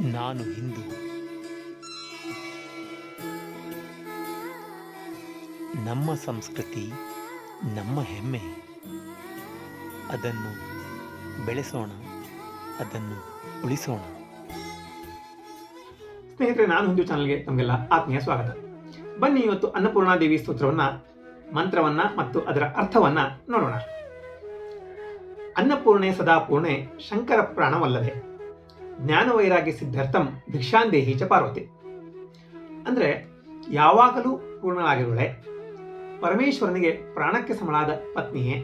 ನಾನು ಹಿಂದೂ. ನಮ್ಮ ಸಂಸ್ಕೃತಿ, ನಮ್ಮ ಹೆಮ್ಮೆ. ಅದನ್ನು ಬೆಳೆಸೋಣ, ಅದನ್ನು ಉಳಿಸೋಣ. ಸ್ನೇಹಿತರೆ, ನಾನು ಹಿಂದೂ ಚಾನಲ್ಗೆ ತಮಗೆಲ್ಲ ಆತ್ಮೀಯ ಸ್ವಾಗತ. ಬನ್ನಿ ಇವತ್ತು ಅನ್ನಪೂರ್ಣಾದೇವಿ ಸ್ತೋತ್ರವನ್ನ, ಮಂತ್ರವನ್ನ ಮತ್ತು ಅದರ ಅರ್ಥವನ್ನ ನೋಡೋಣ. ಅನ್ನಪೂರ್ಣೆ ಸದಾ ಪೂರ್ಣೆ, ಶಂಕರ ಪ್ರಾಣವಲ್ಲದೆ. ಜ್ಞಾನ ವೈರಾಗ್ಯ ಸಿದ್ಧಾರ್ಥಂ ಭಿಕ್ಷಾಂದೇಹಿ ಚ ಪಾರ್ವತಿ. ಅಂದರೆ ಯಾವಾಗಲೂ ಪೂರ್ಣಳಾಗಿರುವಳೆ ಪರಮೇಶ್ವರನಿಗೆ ಪ್ರಾಣಕ್ಕೆ ಸಮಳಾದ ಪತ್ನಿಯೇ,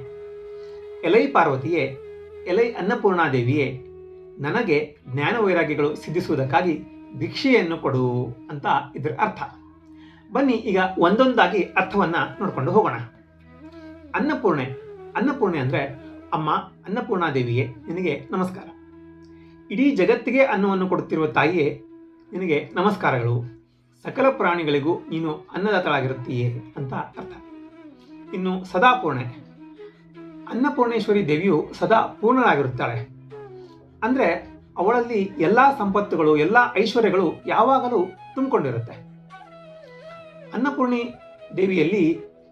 ಎಲೈ ಪಾರ್ವತಿಯೇ, ಎಲೈ ಅನ್ನಪೂರ್ಣಾದೇವಿಯೇ, ನನಗೆ ಜ್ಞಾನ ವೈರಾಗ್ಯಗಳು ಸಿದ್ಧಿಸುವುದಕ್ಕಾಗಿ ಭಿಕ್ಷೆಯನ್ನು ಕೊಡು ಅಂತ ಇದರ ಅರ್ಥ. ಬನ್ನಿ ಈಗ ಒಂದೊಂದಾಗಿ ಅರ್ಥವನ್ನು ನೋಡ್ಕೊಂಡು ಹೋಗೋಣ. ಅನ್ನಪೂರ್ಣೆ ಅನ್ನಪೂರ್ಣೆ ಅಂದರೆ ಅಮ್ಮ ಅನ್ನಪೂರ್ಣಾದೇವಿಯೇ, ನಿನಗೆ ನಮಸ್ಕಾರ. ಇಡೀ ಜಗತ್ತಿಗೆ ಅನ್ನವನ್ನು ಕೊಡುತ್ತಿರುವ ತಾಯಿಯೇ, ನಿನಗೆ ನಮಸ್ಕಾರಗಳು. ಸಕಲ ಪ್ರಾಣಿಗಳಿಗೂ ನೀನು ಅನ್ನದಾತಳಾಗಿರುತ್ತೀಯೇ ಅಂತ ಅರ್ಥ. ಇನ್ನು ಸದಾ ಪೂರ್ಣೆ ಅನ್ನಪೂರ್ಣೇಶ್ವರಿ ದೇವಿಯು ಸದಾ ಪೂರ್ಣರಾಗಿರುತ್ತಾಳೆ ಅಂದರೆ ಅವಳಲ್ಲಿ ಎಲ್ಲ ಸಂಪತ್ತುಗಳು, ಎಲ್ಲ ಐಶ್ವರ್ಯಗಳು ಯಾವಾಗಲೂ ತುಂಬಿಕೊಂಡಿರುತ್ತೆ. ಅನ್ನಪೂರ್ಣಿ ದೇವಿಯಲ್ಲಿ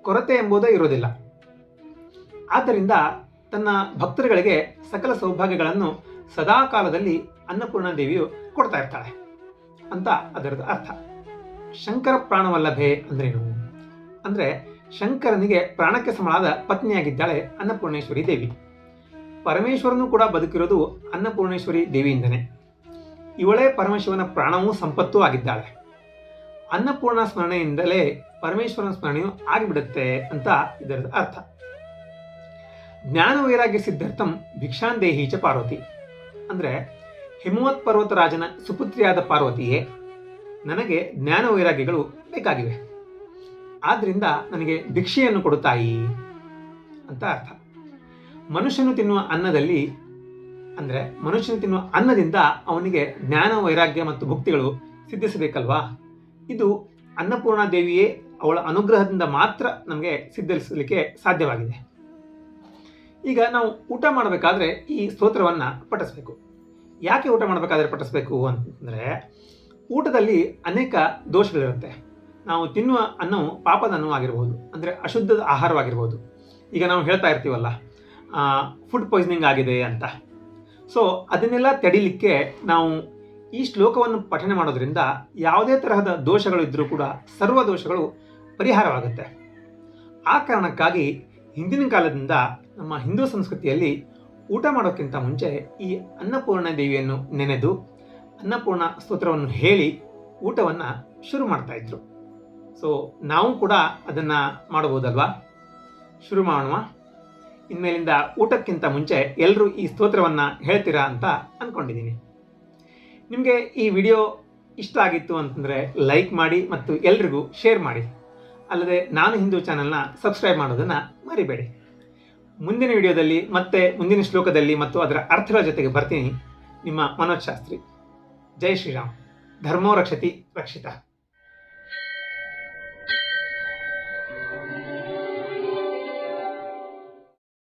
ಕೊರತೆ ಎಂಬುದೇ ಇರೋದಿಲ್ಲ ಆದ್ದರಿಂದ ತನ್ನ ಭಕ್ತರುಗಳಿಗೆ ಸಕಲ ಸೌಭಾಗ್ಯಗಳನ್ನು ಸದಾ ಕಾಲದಲ್ಲಿ ಅನ್ನಪೂರ್ಣ ದೇವಿಯು ಕೊಡ್ತಾ ಇರ್ತಾಳೆ ಅಂತ ಅದರದ ಅರ್ಥ. ಶಂಕರ ಪ್ರಾಣವಲ್ಲಭೆ ಅಂದ್ರೇನು? ಅಂದ್ರೆ ಶಂಕರನಿಗೆ ಪ್ರಾಣಕ್ಕೆ ಸಮಳಾದ ಪತ್ನಿಯಾಗಿದ್ದಾಳೆ ಅನ್ನಪೂರ್ಣೇಶ್ವರಿ ದೇವಿ. ಪರಮೇಶ್ವರನು ಕೂಡ ಬದುಕಿರೋದು ಅನ್ನಪೂರ್ಣೇಶ್ವರಿ ದೇವಿಯಿಂದನೇ. ಇವಳೇ ಪರಮೇಶ್ವರನ ಪ್ರಾಣವೂ ಸಂಪತ್ತೂ ಆಗಿದ್ದಾಳೆ. ಅನ್ನಪೂರ್ಣ ಸ್ಮರಣೆಯಿಂದಲೇ ಪರಮೇಶ್ವರನ ಸ್ಮರಣೆಯು ಆಗಿಬಿಡುತ್ತೆ ಅಂತ ಇದರ ಅರ್ಥ. ಜ್ಞಾನ ವೈರಾಗ್ಯ ಸಿದ್ಧಾರ್ಥಂ ಭಿಕ್ಷಾಂದೇಹಿ ಚ ಪಾರ್ವತಿ. ಅಂದ್ರೆ ಹಿಮವತ್ ಪರ್ವತ ರಾಜನ ಸುಪುತ್ರಿಯಾದ ಪಾರ್ವತಿಯೇ, ನನಗೆ ಜ್ಞಾನ ವೈರಾಗ್ಯಗಳು ಬೇಕಾಗಿವೆ. ಆದ್ದರಿಂದ ನನಗೆ ಭಿಕ್ಷೆಯನ್ನು ಕೊಡುತ್ತಾಯಿ ತಾಯಿ ಅಂತ ಅರ್ಥ. ಮನುಷ್ಯನು ತಿನ್ನುವ ಅನ್ನದಲ್ಲಿ, ಅಂದರೆ ಮನುಷ್ಯನು ತಿನ್ನುವ ಅನ್ನದಿಂದ ಅವನಿಗೆ ಜ್ಞಾನ, ವೈರಾಗ್ಯ ಮತ್ತು ಭುಕ್ತಿಗಳು ಸಿದ್ಧಿಸಬೇಕಲ್ವಾ? ಇದು ಅನ್ನಪೂರ್ಣಾದೇವಿಯೇ ಅವಳ ಅನುಗ್ರಹದಿಂದ ಮಾತ್ರ ನಮಗೆ ಸಿದ್ಧಿಸಲಿಕ್ಕೆ ಸಾಧ್ಯವಾಗಿದೆ. ಈಗ ನಾವು ಊಟ ಮಾಡಬೇಕಾದ್ರೆ ಈ ಸ್ತೋತ್ರವನ್ನು ಪಠಿಸ್ಬೇಕು. ಯಾಕೆ ಊಟ ಮಾಡಬೇಕಾದ್ರೆ ಪಠಿಸ್ಬೇಕು ಅಂತಂದರೆ, ಊಟದಲ್ಲಿ ಅನೇಕ ದೋಷಗಳಿರುತ್ತೆ. ನಾವು ತಿನ್ನುವ ಅನ್ನವು ಪಾಪದ ಅನ್ನವಾಗಿರ್ಬೋದು ಅಂದರೆ ಅಶುದ್ಧದ ಆಹಾರವಾಗಿರ್ಬೋದು. ಈಗ ನಾವು ಹೇಳ್ತಾ ಇರ್ತೀವಲ್ಲ ಫುಡ್ ಪಾಯ್ಸನಿಂಗ್ ಆಗಿದೆ ಅಂತ. ಸೊ ಅದನ್ನೆಲ್ಲ ತಡಿಲಿಕ್ಕೆ ನಾವು ಈ ಶ್ಲೋಕವನ್ನು ಪಠನೆ ಮಾಡೋದ್ರಿಂದ ಯಾವುದೇ ತರಹದ ದೋಷಗಳು ಇದ್ದರೂ ಕೂಡ ಸರ್ವ ದೋಷಗಳು ಪರಿಹಾರವಾಗುತ್ತೆ. ಆ ಕಾರಣಕ್ಕಾಗಿ ಹಿಂದಿನ ಕಾಲದಿಂದ ನಮ್ಮ ಹಿಂದೂ ಸಂಸ್ಕೃತಿಯಲ್ಲಿ ಊಟ ಮಾಡೋಕ್ಕಿಂತ ಮುಂಚೆ ಈ ಅನ್ನಪೂರ್ಣ ದೇವಿಯನ್ನು ನೆನೆದು ಅನ್ನಪೂರ್ಣ ಸ್ತೋತ್ರವನ್ನು ಹೇಳಿ ಊಟವನ್ನು ಶುರು ಮಾಡ್ತಾ ಇದ್ರು. ಸೊ ನಾವು ಕೂಡ ಅದನ್ನು ಮಾಡಬಹುದಲ್ವಾ? ಶುರು ಮಾಡೋಣ. ಇನ್ಮೇಲಿಂದ ಊಟಕ್ಕಿಂತ ಮುಂಚೆ ಎಲ್ಲರೂ ಈ ಸ್ತೋತ್ರವನ್ನು ಹೇಳ್ತೀರಾ ಅಂತ ಅಂದ್ಕೊಂಡಿದ್ದೀನಿ ನಿಮಗೆ ಈ ವಿಡಿಯೋ ಇಷ್ಟ ಆಗಿತ್ತು ಅಂತಂದರೆ ಲೈಕ್ ಮಾಡಿ ಮತ್ತು ಎಲ್ರಿಗೂ ಶೇರ್ ಮಾಡಿ. ಅಲ್ಲದೆ ನಾನು ಹಿಂದೂ ಚಾನಲ್ನ ಸಬ್ಸ್ಕ್ರೈಬ್ ಮಾಡೋದನ್ನು ಮರಿಬೇಡಿ. ಮುಂದಿನ ವಿಡಿಯೋದಲ್ಲಿ ಮತ್ತೆ ಮುಂದಿನ ಶ್ಲೋಕದಲ್ಲಿ ಮತ್ತು ಅದರ ಅರ್ಥಗಳ ಜೊತೆಗೆ ಬರ್ತೀನಿ. ನಿಮ್ಮ ಮನೋಜ್ ಶಾಸ್ತ್ರಿ. ಜೈ ಶ್ರೀರಾಮ್. ಧರ್ಮೋ ರಕ್ಷತಿ ರಕ್ಷಿತ.